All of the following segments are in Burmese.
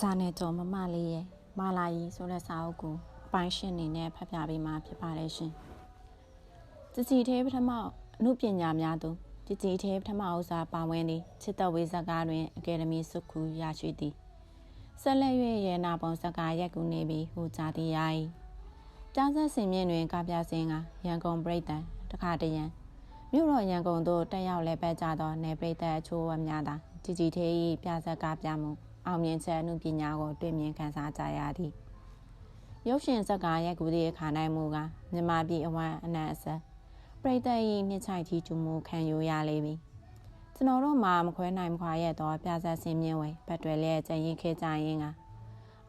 ဂျာနယ်ကျော်မမလေးရဲ့မာလာယီဆိုတဲ့စာအုပ်ကိုအပိုင်းရှင်းနေနဲ့ဖတ်ပြပေးမှာဖြစ်ပါတယ်ရှင်။ကြစီသေးပထမအမှုပညာများသို့ကြစီသေးပထမဥစားပါဝင်သည့်ချစ်တော်ဝေဇကားတွင်အကယ်ဒမီစုခုရရှိသည်။ဆက်လက်၍ရဲနာပုံစကားရက်ကူနေပြီးဟိုကြားသည်ယာ၏။ကြားဆက်စင်မြင့်တွင်ကပြစင်းကရန်ကုန်ပြည်တန်တခါတရံမြို့တော်ရန်ကုန်သို့တက်ရောက်လဲပတ်ကြသောနေပြည်သက်အချိုးဝများသာကြည်ကြည်သေး၏ပြဆက်ကားပြမှု အောင်မြင်ချက်အမှုပညာကိုတွေ့မြင်ခံစားကြရသည်ရုပ်ရှင်ဇာတ်ကားရိုက်ကူးသည့်အခါ၌မူကားမြမပြည်အဝမ်းအနံ့အဆက်ပရိသတ်၏နှစ်ချိုက်ကြီးကျမှုခံယူရလိမ့်မည်ကျွန်တော်တို့မှာမခွဲနိုင်မခွာရသောပြဆက်စင်းမြင့်ဝဲပတ်တွယ်လျက်ကျရင်ခဲကြရင်က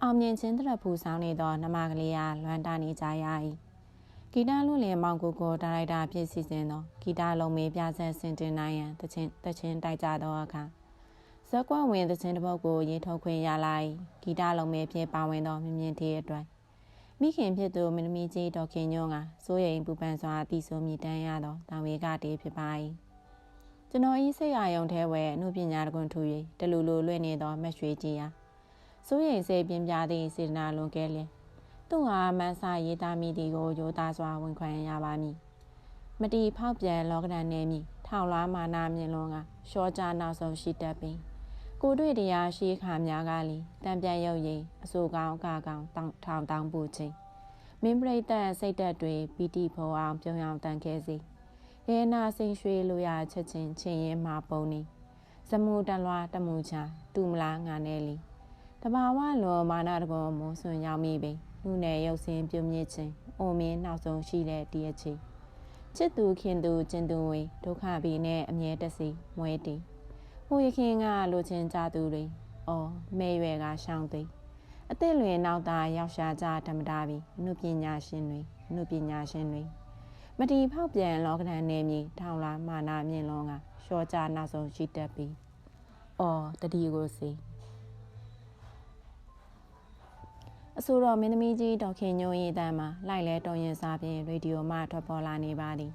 အောင်မြင်ခြင်းတရဖူဆောင်နေသောနမကလေးအားလွမ်းတာနေကြရ၏ဂီတလူလင်မောင်ကိုကိုဒါရိုက်တာဖြစ်စီစဉ်သောဂီတလုံးမေးပြဆက်စင်တင်နိုင်ရန်တချင်းတချင်းတိုက်ကြသောအခါဇ က်ကွက်ဝင်သချင်းတစ်ပုဒ်ကိုရေးထုတ်ခွင့်ရလိုက်ဂီတလုံးမေးဖြစ်ပါဝင်သောမြင်မြင်သေးအတွက်မိခင်ဖြစ်သူမင်းသမီးကြီးဒေါခင်ညွန့်ကစိုးရိမ်ပူပန်စွာတည်ဆိုမြည်တမ်းရသောတောင်ဝေကတေးဖြစ်ပါ၏ကျွန်တော်ဤစိတ်အာယုံထဲဝဲအမှုပညာတကွန်ထူ၍တလူလူလွင့်နေသောမက်ရွှေကြီးဟာစိုးရိမ်စိတ်ပြင်းပြသည့်စေတနာလွန်ကဲလျင်သူဟာမန်းစာရေးသားမိသည်ကိုရိုသားစွာဝန်ခံရပါမည်မတီဖောက်ပြန်လောကဒဏ်နေမည်ထောင်လွှားမာနာမြင်လွန်ကရှောကြနောက်ဆုံးရှိတတ်ပင် ကိုတွေ့တရားရှိခါများကလီတံပြန်ရုပ်ရည်အဆိုကောင်းကကောင်းတောင်းထောင်တောင်းပူခြင်းမင်းပရိသတ်စိတ်သက်တွေပီတိဖော်အောင်ပြုံးအောင်တန်ခဲစီရဲနာစိန်ရွှေလိုရာချက်ချင်းချင်းရင်မှာပုံနေဇမှုတလွားတမှုချတူမလားငါနဲ့လီတဘာဝလောမာနတကောမွန်ဆွန်ရောက်မိပင်လူနယ်ရုပ်စင်းပြုံးမြင့်ခြင်းအိုမင်းနောက်ဆုံးရှိတဲ့တည့်ချီချစ်သူခင်သူကျင်သူဝေဒုက္ခဘီနဲ့အမြဲတစီမွဲတည် ဟိုရခင်ကလိုချင်ကြသူတွေအော်မဲရွယ်ကရှောင်းသိအသက်လွင်နောက်သားရောက်ရှာကြဓမ္မတာပြီအနုပညာရှင်တွေအနုပညာရှင်တွေမတီဖောက်ပြန်လောကဓာတ်နေမြေထောင်လာမာနာမြင့်လုံးကရှောကြနောက်ဆုံးရှိတတ်ပြီအော်တတိကိုစီအဆိုတော်မင်းသမီးကြီးဒေါခင်ညိုရေးတမ်းမှာလိုက်လဲတော်ရင်စားဖြင့်ရေဒီယိုမှထွက်ပေါ်လာနေပါသည်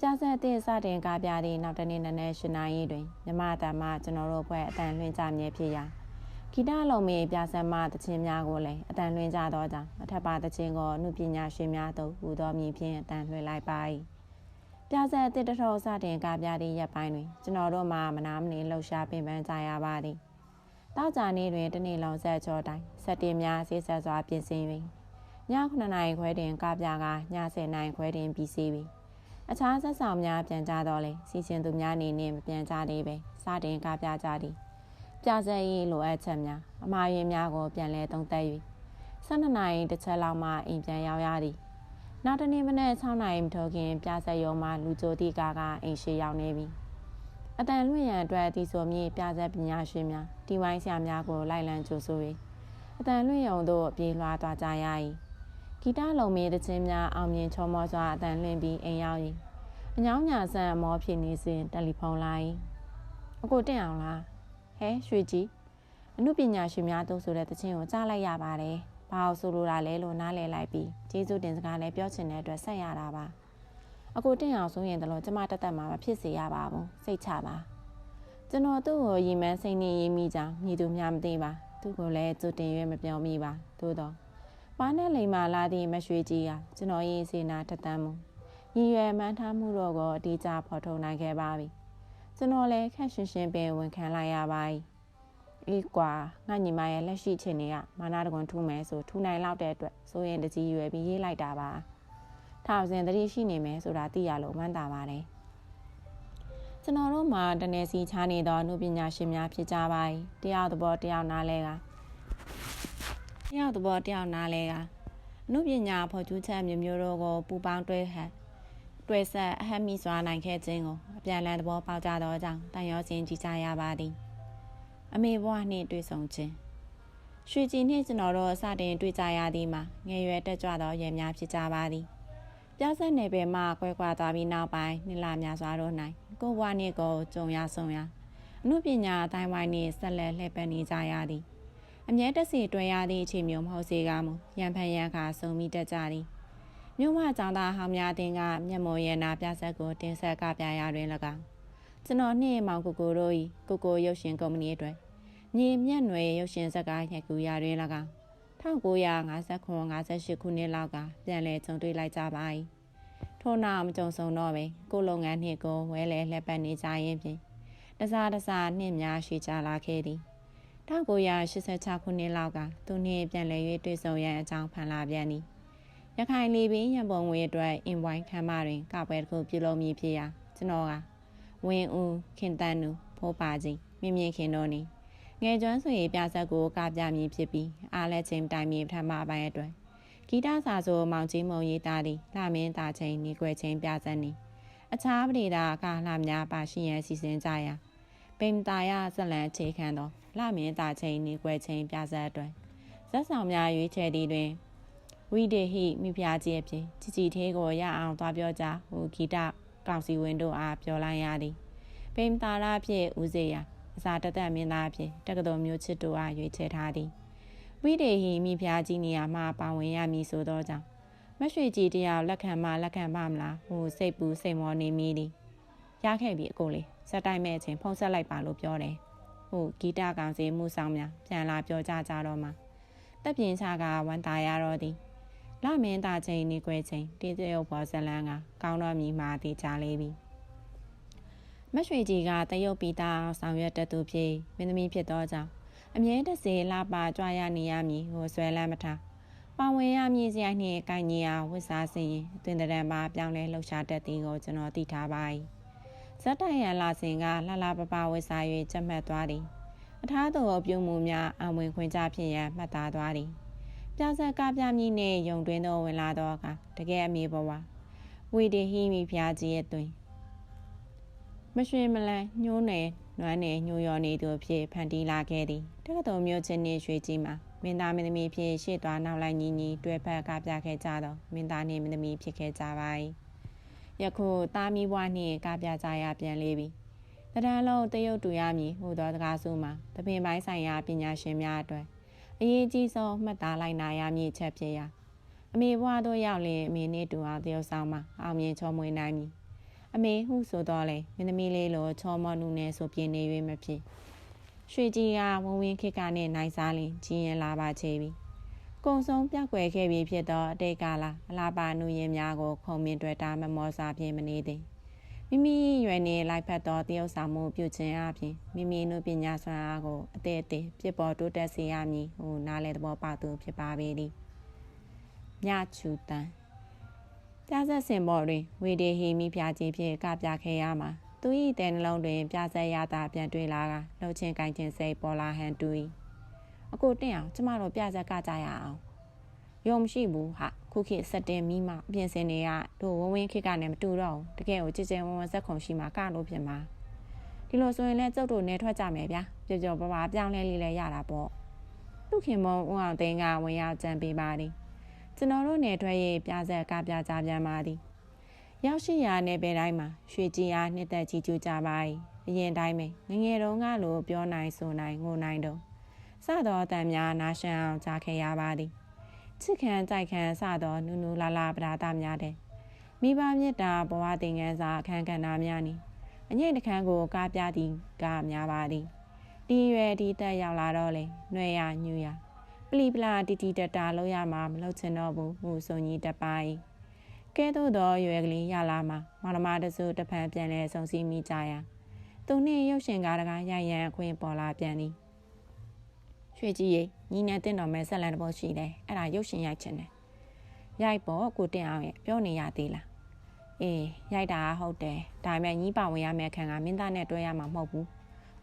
ပြဆက်တဲ့စတင်ကားပြသည့်နောက်တနေ့နနက်၈နာရီတွင်မြမတာမကျွန်တော်တို့ဘွဲအတန်လွှင့်ကြမြဲဖြစ်ရာဂီတလုံးမေပြဆက်မတခြင်းများကိုလည်းအတန်လွှင့်ကြသောကြောင့်အထက်ပါတခြင်းကိုအမှုပညာရှင်များတို့ဟူသောမည်ဖြင့်အတန်လွှင့်လိုက်ပါ၏ပြဆက်တဲ့တထောစတင်ကားပြသည့်ရက်ပိုင်းတွင်ကျွန်တော်တို့မှမနာမနေလှုပ်ရှားပင်ပန်းကြရပါသည်တောက်ကြနေ့တွင်တနေ့လုံးဆက်ကြောတိုင်းစက်တင်များဆေးဆက်စွာပြင်ဆင်၍ည9နာရီခွဲတွင်ကားပြကည10နာရီခွဲတွင်ပြီးစီးပြီး အခြားဆက်ဆောင်များပြန်ကြတော့လေစီစဉ်သူများနေနဲ့မပြန်ကြသေးပဲစတင်ကားပြကြသည်ပြဆက်၏လိုအပ်ချက်များအမှားယွင်းများကိုပြန်လဲသုံးသပ်၍12နာရီတစ်ချက်လောက်မှအိမ်ပြန်ရောက်ရသည်နောက်တနေ့မနက်6နာရီမထိုခင်ပြဆက်ရုံမှလူကြိုတိကားကအိမ်ရှိရောက်နေပြီအတန်လွင့်ရန်အတွက်ဒီဆိုမြေပြဆက်ပညာရှင်များဒီဝိုင်းဆရာများကိုလိုက်လံကြိုဆို၍အတန်လွင့်ရုံသို့ပြေးလွှားသွားကြရ၏ ဂီတလုံးမီတခြင်းများအောင်မြင်ချောမောစွာအတန်လွင့်ပြီးအိမ်ရောက်၏အညောင်းညာဆန်အမောဖြစ်နေစဉ်တယ်လီဖုန်းလိုက်အကိုတင့်အောင်လားဟဲရွှေကြီးအမှုပညာရှင်များတို့ဆိုတဲ့တခြင်းကိုကြားလိုက်ရပါတယ်ဘာလို့ဆိုလိုတာလဲလို့နားလည်လိုက်ပြီးကျေးဇူးတင်စကားလည်းပြောချင်တဲ့အတွက်ဆက်ရတာပါအကိုတင့်အောင်ဆိုရင်တလို့ကျမတက်တက်မှာမဖြစ်စေရပါဘူးစိတ်ချပါကျွန်တော်သူ့ကိုရီမန်းစိတ်နေရေးမိကြောင်းညီသူများမသိပါသူ့ကိုလည်းကြိုတင်ရွေးမပြောမိပါသို့တော့ ပါနဲ့လိမ်မာလာသည့်မရွှေကြီးဟာကျွန်တော်ရေးစေနာတတန်းမှုညီရွယ်မှန်းထားမှုတော့ကိုအတိအကျဖော်ထုတ်နိုင်ခဲ့ပါပြီကျွန်တော်လည်းခက်ရှင်ရှင်ပင်ဝန်ခံလိုက်ရပါ යි အေးကွာငါညီမရဲ့လက်ရှိချင်တွေကမာနာတကွန်ထူမယ်ဆိုထူနိုင်လောက်တဲ့အတွက်ဆိုရင်တကြီးရွယ်ပြီးရေးလိုက်တာပါထောင်စင်တတိရှိနေမယ်ဆိုတာသိရလို့ဝမ်းသာပါတယ်ကျွန်တော်တို့မှာတနေ့စီချားနေသောအမှုပညာရှင်များဖြစ်ကြပါ၏တယောက်သဘောတယောက်နားလဲကတ ယောက်သဘောတယောက်နားလဲကအမှုပညာဖော်ကျူးချက်မျိုးမျိုးတို့ကိုပူပေါင်းတွဲဟန်တွဲဆက်အဟမ်းမိစွာနိုင်ခဲ့ခြင်းကိုအပြန်အလှန်သဘောပေါက်ကြသောကြောင့်တန်ရောစင်ကြည်ကြရပါသည်အမေဘွားနှင့်တွေ့ဆုံခြင်းရွှေကြည်နှင့်ကျွန်တော်တို့အစတင်တွေ့ကြရသည်မှာငယ်ရွယ်တက်ကြွသောရဲများဖြစ်ကြပါသည်ပြဆက်နယ်ပယ်မှကွဲကွာသွားပြီးနောက်ပိုင်းနှစ်လများစွာတို့၌ကိုဘွားနှင့်ကိုကြုံရဆုံရအမှုပညာအတိုင်းဝိုင်းနှင့်ဆက်လက်လှည့်ပတ်နေကြရသည် အမြဲတစေတွေ့ရသည့်အခြေမျိုးမဟုတ်စေကမူရံဖန်ရံခါစုံမိတတ်ကြသည်မြို့မကျောင်းသားဟောင်းများတင်ကမျက်မှော်ရနာပြဆက်ကိုတင်ဆက်ကပြရာတွင်၎င်းကျွန်တော်နှင့်မောင်ကိုကိုတို့၏ကိုကိုရုပ်ရှင်ကုမ္ပဏီအတွက်မြေမျက်နွယ်ရုပ်ရှင်ဇာတ်ကားရိုက်ကူရာတွင်၎င်း1959-58ခုနှစ်လောက်ကပြန်လည်ကြုံတွေ့လိုက်ကြပါ၏ထို့နောက်မကြုံဆုံတော့ပဲကိုလုပ်ငန်းနှင့်ကိုဝဲလဲလှက်ပတ်နေကြရင်ဖြင့်တစားတစားနှင့်များရှိကြလာခဲ့သည် 1986ခုနှစ်လောက်ကသူနှင့်ပြန်လည်၍တွေ့ဆုံရန်အကြောင်းဖန်လာပြန်သည်ရခိုင်လီပင်ရန်ပုံငွေအတွက်အင်ဝိုင်းခမ်းမတွင်ကပွဲတစ်ခုပြုလုပ်မည်ဖြစ်ရာကျွန်တော်ကဝင်းဦးခင်တန်းနူဖိုးပါကြီးမြင့်မြင့်ခင်တို့နီငယ်ကျွမ်းဆွေပြဆက်ကိုကပြမည်ဖြစ်ပြီးအားလက်ချင်းတိုင်မီပထမပိုင်းအတွက်ဂီတစာဆိုမောင်ကြီးမုံရေးသားသည်လှမင်းသားချင်းနေွယ်ချင်းပြဆက်နီအခြားပရိဒါကလှများပါရှိရန်စီစဉ်ကြရာ ပိန်တာရဇလန်အခြေခံသောလှမင်းသားချင်းနေွယ်ချင်းပြဆက်အတွက်ဇက်ဆောင်များရွေးချယ်သည့်တွင်ဝိဒေဟိမိဖျားကြီးအပြင်ជីជីသေးကိုရအောင်သွားပြောကြဟိုဂီတကောင်စီဝင်တို့အားပြောလိုက်ရသည်ပိန်တာရဖြင့်ဦးစေရာအစာတသက်မင်းသားဖြင့်တက္ကသိုလ်မျိုးချစ်တို့အားရွေးချယ်ထားသည်ဝိဒေဟိမိဖျားကြီးနေရာမှပါဝင်ရမည်ဆိုသောကြောင့်မရွှေကြီးတရားလက်ခံမလက်ခံပါမလားဟိုစိတ်ပူစိတ်မောနေမိသည် ရခဲ့ပြီအကိုလေးစက်တိုက်မဲ့ချင်းဖုံးဆက်လိုက်ပါလို့ပြောတယ်ဟိုဂီတကောင်စီမှုဆောင်များပြန်လာပြောကြကြတော့မှတက်ပြင်းချကဝန်တာရတော့သည်လမင်းသားချင်းနေခွဲချင်းတေးသေးဘောဇလန်းကကောင်းတော်မြည်မှတည်ကြလေးပြီမရွှေကြီးကတရုတ်ပီတာဆောင်ရွက်တတ်သူဖြစ်မင်းသမီးဖြစ်သောကြောင့်အမြဲတစေလာပါကြွားရနေရမည်ဟိုဆွဲလန်းမထားပါဝင်ရမည်စရိုက်နှင့်ကိုင်ကြီးအားဝစ်စားစင်ရင်အသွင်တရံပါပြောင်းလဲလှုပ်ရှားတတ်သည်ကိုကျွန်တော်သိထားပါ၏ ဇက်တိုင်ရန်လာစင်ကလှလှပပဝစ်စား၍ချက်မှတ်သွားသည်အထားတော်ပြုံမှုများအဝင်ခွင့်ကြဖြစ်ရန်မှတ်သားသွားသည်ပြဆက်ကပြမည်နှင့်ယုံတွင်သောဝင်လာသောအခါတကယ်အမေဘဝဝီဒီဟီမီဖျားကြီးရဲ့တွင်မရွှေမလန်းညှိုးနယ်နွမ်းနယ်ညှိုးရော်နေသူဖြစ်ဖန်တီးလာခဲ့သည်တက္ကသိုလ်မြို့ချင်းနှင့်ရွှေကြီးမှာမင်းသားမင်းသမီးဖြစ်ရှေ့သွားနောက်လိုက်ညီညီတွဲဖက်ကပြခဲ့ကြသောမင်းသားနှင့်မင်းသမီးဖြစ်ခဲ့ကြပါ၏ ယခုသားမီးဘွားနှင့်ကပြကြရပြန်လေပြီတရန်လုံးတရုတ်တူရမည်ဟူသောတကားစုမှာတပင်ပိုင်းဆိုင်ရာပညာရှင်များအတွက်အရေးကြီးဆုံးမှတ်သားလိုက်နာရမည်ချက်ဖြစ်ရာအမေဘွားတို့ရောက်လင်အမေနှင့်တူအောင်တရုတ်ဆောင်မှာအောင်မြင်ချောမွေးနိုင်မည်အမေဟုဆိုတော့လေမင်းသမီးလေးလိုချောမောနုနဲ့ဆိုပြင်းနေ၍မဖြစ်ရွှေကြီးကဝဝင်းခိကနဲ့နိုင်စားလင်ကြီးရင်လာပါချေပြီ ကုံဆုံးပြကွယ်ခဲ့ပြီးဖြစ်သောအတိတ်ကာလအလားပါနုရင်များကိုခုံမြင့်တွေ့တာမမောစာဖြင့်မနေသည်မိမိရွယ်နေလိုက်ဖက်သောတရုပ်ဆောင်မှုပြုခြင်းအပြင်မိမိနုပညာစွမ်းအားကိုအသေးအသေးပြပေါ်တိုးတက်စေရမည်ဟိုနားလေသဘောပေါက်သူဖြစ်ပါပေသည်မြချူတန်ပြဆက်စင်ပေါ်တွင်ဝေဒေဟီမိဖျားကြီးဖြင့်ကပြခဲ့ရမှာသူ၏တဲနှလုံးတွင်ပြဆက်ရတာပြန်တွေ့လာကလှုပ်ချင်းကိုင်ချင်းစိတ်ပေါ်လာဟန်တူ၏ အကိုတင့်အောင်ကျမတို့ပြဆက်ကကြရအောင်ယုံမရှိဘူးဟာခုခေတ်စက်တင်မိမအပြင်စင်တွေကတို့ဝဝင်းခေတ်ကနေမတူတော့ဘူးတကယ်ကိုကြည်ကြဲဝဝဇက်ခုံရှိမှာကလို့ဖြစ်မှာဒီလိုဆိုရင်လည်းကျုပ်တို့နေထွက်ကြမယ်ဗျာကြော်ကြော်ပပပြောင်းလဲလေးလဲရတာပေါ့သူခင်မုံဦးအောင်သိန်းကဝင်ရောက်ကြံပေးပါသည်ကျွန်တော်တို့နယ်ထွက်ရေးပြဆက်ကပြကြပြန်ပါသည်ရောက်ရှိရာနယ်ပယ်တိုင်းမှာရွှေကြီးအားနှစ်သက်ကြီးကျူးကြပါ၏အရင်တိုင်းပဲငငယ်တုန်းကလိုပြောနိုင်ဆိုနိုင်ငိုနိုင်တော့ စသောအတန်များနာရှန်အောင်ကြားခဲ့ရပါသည်ချစ်ခံကြိုက်ခံစသောနူနူလာလာပဒါတာများတဲ့မိဘမြတ်တာဘဝသင်္ကန်းစာအခန်းကဏ္ဍများနီအငိတ်တခန်းကိုကားပြသည်ကများပါသည်ဒီရွယ်ဒီတက်ရောက်လာတော့လေနှွဲရညူရပလီပလာတီတီတတာလို့ရမှာမလုပ်ချင်တော့ဘူးမှုစုံကြီးတပိုင်းကဲသို့သောရွယ်ကလေးရလာမှာမောင်နှမတစုတဖန်ပြန်လဲဆုံစည်းမိကြရာသူနှင့်ရုပ်ရှင်ကားတကားရရန်အခွင့်ပေါ်လာပြန်သည် ရွှေကြီးရေညီနဲ့တင့်တော်မဲဆက်လန်တဘောရှိတယ်အဲ့ဒါရုပ်ရှင်ရိုက်ချင်တယ်ရိုက်ပေါ်ကိုတင်အောင်ရဲ့ပြောနေရသေးလားအေးရိုက်တာဟုတ်တယ်ဒါပေမဲ့ညီးပါဝင်ရမယ့်ခန်းကမင်းသားနဲ့တွဲရမှာမဟုတ်ဘူး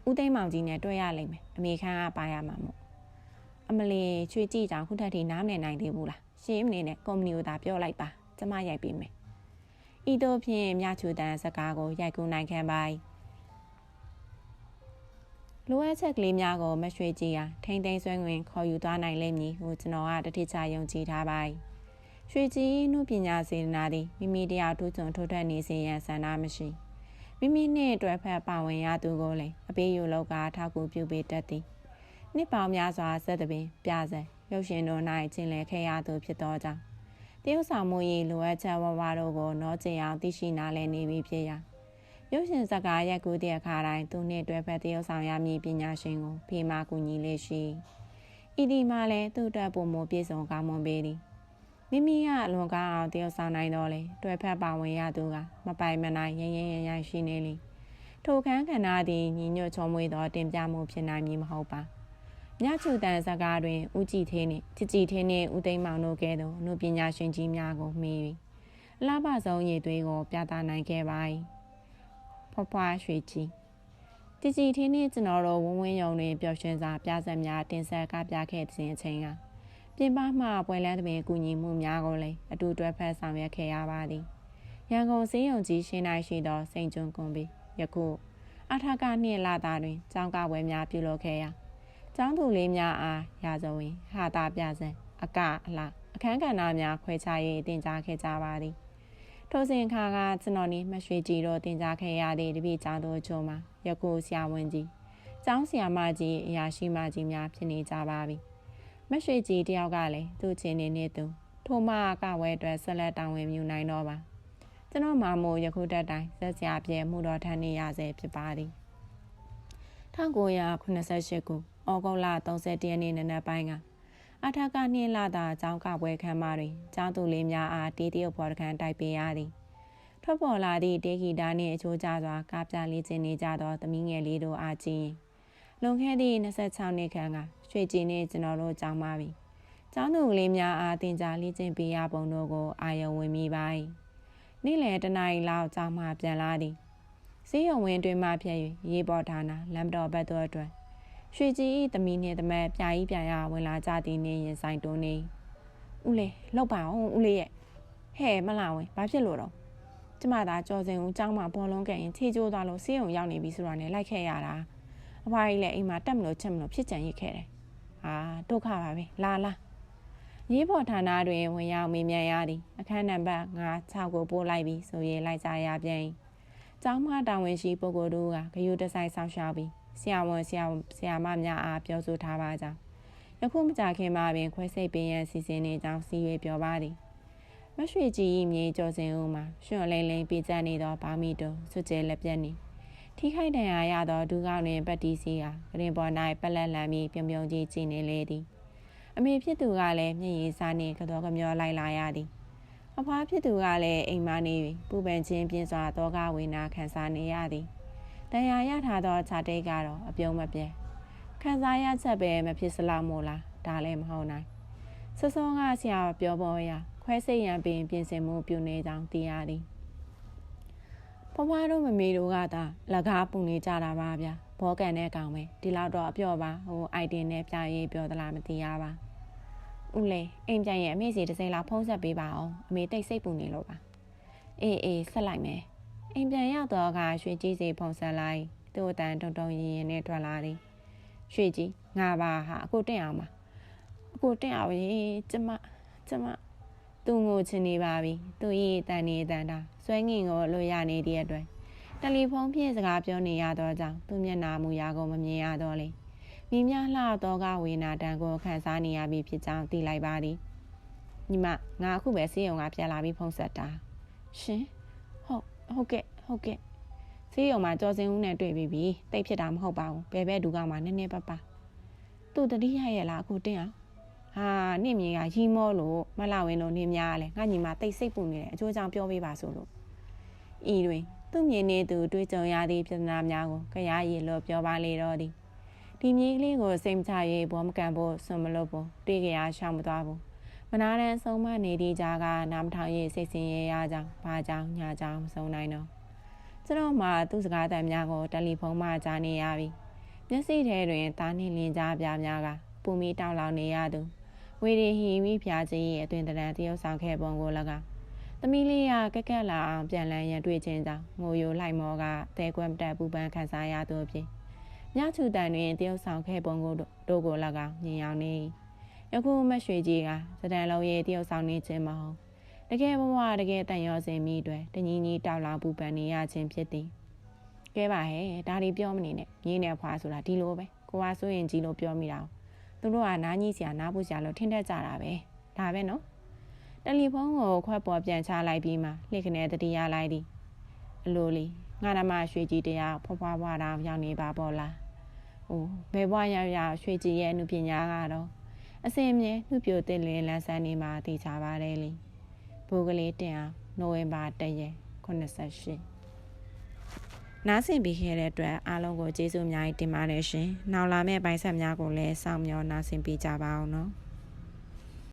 ဦးသိန်းမောင်ကြီးနဲ့တွဲရလိမ့်မယ်အမေခန်းကပါရမှာမို့အမလီချွေကြည့်ကြောင်ခုထက်ထိနားမနေနိုင်သေးဘူးလားရှင်းမနေနဲ့ကုမ္ပဏီကိုသာပြောလိုက်ပါကျမရိုက်ပေးမယ်ဤတို့ဖြင့်မြချူတန်စကားကိုရိုက်ကူးနိုင်ခံပါ၏ လိုအပ်ချက်ကလေးများကိုမရွှေကြည်ဟာထိမ့်သိမ်းဆွဲဝင်ခေါ်ယူသွားနိုင်လိမ့်မည်ဟုကျွန်တော်ကတတိချယုံကြည်ထားပါ၏ရွှေကြည်နှုပညာစေတနာသည်မိမိတရားထူးချွန်ထိုးထွက်နေစေရန်ဆန္ဒမရှိမိမိနှင့်တွဲဖက်ပါဝင်ရသူကိုလည်းအပေးယူလောက်ကထောက်ကူပြုပေးတတ်သည်နှစ်ပေါင်းများစွာဆက်သပင်ပြဆယ်ရုပ်ရှင်တို့၌ကျင်လည်ခဲ့ရသူဖြစ်သောကြောင့်တရုတ်ဆောင်မှု၏လိုအပ်ချက်ဝဝတို့ကိုနောကျင်အောင်သိရှိနားလည်နေပြီဖြစ်ရာယ ရုပ်ရှင်ဇာတ်ကားရိုက်ကူးတဲ့အခါတိုင်းသူနှင့်တွဲဖက်တရုပ်ဆောင်ရမည်ပညာရှင်ကိုဖေးမကူညီလေးရှိဤဒီမှာလည်းသူ့အတွက်ပုံမပြည့်စုံကောင်းမွန်ပေသည်မိမိကအလွန်ကောင်းအောင်တရုပ်ဆောင်နိုင်တော့လေတွဲဖက်ပါဝင်ရသူကမပိုင်မနိုင်ရရင်ရရင်ရရှိနေလေထိုခန်းကဏ္ဍသည်ညီညွတ်ချုံမွေသောတင်ပြမှုဖြစ်နိုင်မည်မဟုတ်ပါမြချူတန်ဇာကားတွင်ဦးကြည်သေးနှင့်ကြည်ကြည်သေးနှင့်ဦးသိမ်းမောင်တို့ကဲ့သို့အမှုပညာရှင်ကြီးများကိုမှီ၍လှပဆုံးရည်သွေးကိုပြသနိုင်ခဲ့ပါ၏ ဖွားဖွားရွှေကြီးတကြည်ထင်းနှင့်ကျွန်တော်တို့ဝဝင်းယုံတွင်ပျော်ရွှင်စွာပြဆက်များတင်ဆက်ကားပြခဲ့ခြင်းအချိန်ကပြင်ပမှပွဲလန်းသမင်ကူညီမှုများကိုလည်းအတူတွဲဖက်ဆောင်ရွက်ခဲ့ရပါသည်ရန်ကုန်စင်းယုံကြီးရှင်းနိုင်ရှိသောစိန်ကျွန်းကွန်ပီယခုအထကနှင့်လာတာတွင်ကျောင်းကပွဲများပြုလုပ်ခဲ့ရာကျောင်းသူလေးများအားရာဇဝင်ဟာတာပြစံအကအလားအခန်းကဏ္ဍများခွဲခြားရေးတင် जा ခဲ့ကြပါသည် ထိုစဉ်ခါကကျွန်တော်နေမရွှေကြည်တော့တင် जा ခဲ့ရသည့်တပည့်ကျောင်းသူအချို့မှာယခုဆရာဝန်ကြီးကျောင်းဆရာမကြီးအရာရှိမကြီးများဖြစ်နေကြပါပြီမရွှေကြည်တယောက်ကလည်းသူ့ချင်းနေနေသူထိုမှကဝဲအတွက်ဆက်လက်တောင်းဝင်မြူနိုင်တော့ပါကျွန်တော်မမိုးယခုတက်တိုင်းဆက်စရာပြဲမှုတော်ထမ်းနေရဆဲဖြစ်ပါသည်1988ခုဩဂုတ်လ31ရက်နေ့နနက်ပိုင်းက အထကနှင်းလာတာအကြောင်းကပွဲခမ်းမတွင်ကျောင်းသူလေးများအားတေးတရုပ်ဖော်တခန်းတိုက်ပေးရသည်ထွက်ပေါ်လာသည့်တေဂီတာနှင့်အချိုးကျစွာကားပြလေးကျင်းနေကြသောသမီးငယ်လေးတို့အားကြည့်လွန်ခဲ့သည့်26နှစ်ခန့်ကရွှေကြည်နှင့်ကျွန်တော်တို့ကြောင်းပါပြီကျောင်းသူကလေးများအားတင်ကြလေးကျင်းပေးရပုံတို့ကိုအာယုံဝင်မိပါ၏နေ့လယ်တနာရီလောက်ကြောင်းမှပြန်လာသည်စီးရုံဝင်းတွင်မှဖြစ်၍ရေးပေါ်ဌာနလမ်းတော်ဘက်သို့အတွက် ရွှေကြည်၏သမီးနှင့်တမက်ပြာကြီးပြာရဝင်လာကြသည်နှင့်ရင်ဆိုင်တွန်းနေဦးလေးလောက်ပါအောင်ဦးလေးရဲ့ဟဲ့မလာဝင်ဘာဖြစ်လို့တော့ကျမသာကြော်စင်ဦးចောင်းမှာဘောလုံးကန်ရင်ခြေကျိုးသွားလို့ဆေးရုံရောက်နေပြီဆိုတာနဲ့လိုက်ခဲ့ရတာအဖွားကြီးလည်းအိမ်မှာတက်မလို့ချက်မလို့ဖြစ်ကြံရစ်ခဲ့တယ်ဟာဒုက္ခပါပဲလာလာရေးပေါ်ဌာနတွင်ဝင်ရောက်မေးမြန်းရသည်အခန်းနံပါတ်9 6ကိုပို့လိုက်ပြီးဆိုရင်လိုက်ကြရပြန်။ကျောင်းမတာဝန်ရှိပုဂ္ဂိုလ်တို့ကဂယုတဆိုင်ဆောင်ရှောက်ပြီး ဆရာဝန်ဆရာဆရာမများအားပြောဆိုထားပါကြောင်းယခုမကြခင်မှာပင်ခွဲစိတ်ပင်ရန်စီစဉ်နေကြောင်းစီရွေပြောပါသည်မရွှေကြည်၏မြေကျော်စင်ဦးမှာရွှွန်လိမ့်လိမ့်ပြကြနေသောဘာမီတုစွကျဲလက်ပြက်နေထိခိုက်ဒဏ်ရာရသောဒုကောင်းတွင်ပတ်တီစီဟာဂရင်ပေါ်၌ပလက်လန်ပြီးပြုံပြုံကြီးကြည်နေလေသည်အမေဖြစ်သူကလည်းမျက်ရည်စားနှင့်ကတော့ကမျောလိုက်လာရသည်အဖွားဖြစ်သူကလည်းအိမ်မနေ၍ပူပန်ခြင်းပြင်းစွာတောကဝေနာခံစားနေရသည် တရားရထားသောခြာတိတ်ကတော့အပြုံးမပြဲခံစားရချက်ပဲမဖြစ်စလောက်မို့လားဒါလည်းမဟုတ်နိုင်စစောကဆရာပြောပေါ်ရခွဲစိတ်ရန်ပင်ပြင်ဆင်မှုပြုနေကြောင်းသိရသည်ဖွားဖွားတို့မမေတို့ကသာလကားပူနေကြတာပါဗျာဘောကန်တဲ့ကောင်ပဲဒီလောက်တော့အပြော့ပါဟိုအိုက်တင်နဲ့ပြရေးပြောသလားမသိရပါဦးလေအိမ်ပြန်ရဲ့အမေစီတစ်စိမ့်လောက်ဖုံးဆက်ပေးပါအောင်အမေတိတ်စိတ်ပူနေလို့ပါအေးအေးဆက်လိုက်မယ် အိမ်ပြန်ရောက်တော့ကရွှေကြီးစီဖုံဆက်လိုက်သူ့အတန်တုံတုံရင်ရင်နဲ့ထွက်လာသည်ရွှေကြီးငါပါဟာအခုတင့်အောင်ပါအခုတင့်အောင်ရေးကျမကျမသူ့ငိုချင်နေပါပြီသူ့ရဲ့တန်နေတန်တာဆွဲငင်ကိုလိုရနေတဲ့အတွက်တယ်လီဖုန်းဖြင့်စကားပြောနေရတော့ကြောင့်သူ့မျက်နာမူရာကိုမမြင်ရတော့လေမိများလှတော့ကဝေနာတန်ကိုခန်းစားနေရပြီဖြစ်ကြောင်းသိလိုက်ပါသည်ညီမငါအခုပဲစေးရုံကပြန်လာပြီးဖုန်းဆက်တာရှင် ဟုတ်ဟုတ်ကဲ့ဟုတ်ကဲ့စေးရုံမှာကြော်စင်ဦးနဲ့တွေ့ပြီးပြီတိတ်ဖြစ်တာမဟုတ်ပါဘူးဘယ်ဘဲဒူကမှနည်းနည်းပါးပါသူ့တတိယရဲ့လားအခုတင်းအောင်ဟာနင့်မြေကရီမောလို့မလာဝင်လို့နေများလဲငါညီမတိတ်စိတ်ပူနေတယ်အချိုးကြောင့်ပြောပေးပါဆိုလို့ဤတွင်သူ့မြေနေသူတွေးကြုံရသည့်ပြဿနာများကိုကြရရည်လို့ပြောပါလေတော့သည်ဒီမြေကလေးကိုစိတ်မချရေးဘောမကန်ဖို့ဆွမလို့ဘူးတွေးကြရရှောင်မသွားဘူး မနာတန်းဆုံးမနေသည့်ကြားကနားမထောင်ရေးစိတ်ဆင်းရဲရကြောင်းဘာကြောင်းညာကြောင်းမဆုံးနိုင်တော့ကျွန်တော်မှသူ့စကားတန်များကိုတယ်လီဖုန်းမှကြားနေရပြီမျက်စိထဲတွင်တားနှင်းလင်းကြားပြများကပူမီတောက်လောင်နေရသူဝေရီဟီဝိဖျားကြီးရဲ့အတွင်တရံတရုပ်ဆောင်ခဲ့ပုံကို၎င်းသမီးလေးကကက်ကက်လာအောင်ပြန်လည်ရန်တွေ့ခြင်းကြောင့်ငိုယိုလိုက်မောကတဲကွမ်တက်ပူပန်းခံစားရသူအဖြစ်ညချူတန်တွင်တရုပ်ဆောင်ခဲ့ပုံကိုတို့ကို၎င်းမြင်အောင်နေ ယခုမရွှေကြီးကစတန်လုံးရဲ့တရုပ်ဆောင်နေခြင်းမဟုတ်တကယ်ဘဝတကယ်တန်ရောစင်မိတွေတညီညီတောက်လောင်ပူပန်နေရခြင်းဖြစ်သည်ကဲပါဟဲ့ဒါတွေပြောမနေနဲ့ညီနဲ့ဖွာဆိုတာဒီလိုပဲကိုကဆိုရင်ကြီးလို့ပြောမိတာသူတို့ကနားကြီးစရာနားဖို့စရာလို့ထင်တတ်ကြတာပဲဒါပဲနော်တယ်လီဖုန်းကိုခွက်ပေါ်ပြန်ချလိုက်ပြီးမှလှစ်ခနဲတတိယလိုက်သည်အလိုလီငငါနမရွှေကြီးတရားဖွားဖွားဖွားတောင်ရောက်နေပါပေါ့လား။အိုးဘယ်ဘွားရောက်ရောက်ရွှေကြီးရဲ့အမှုပညာကတော့ အစင်မြဲနှုတ်ပြတဲ့လင်းလန်းဆန်းနေမှာသိချပါတယ်လေ။ဘိုးကလေးတင်အောင်နိုဝင်ဘာ၁ရက်88နားဆင်ပြီးခဲ့တဲ့အတွက်အားလုံးကိုကျေးဇူးအများကြီးတင်ပါတယ်ရှင်။နောက်လာမယ့်ပိုင်းဆက်များကိုလည်းစောင့်မျှော်နားဆင်ပေးကြပါအောင်နော်။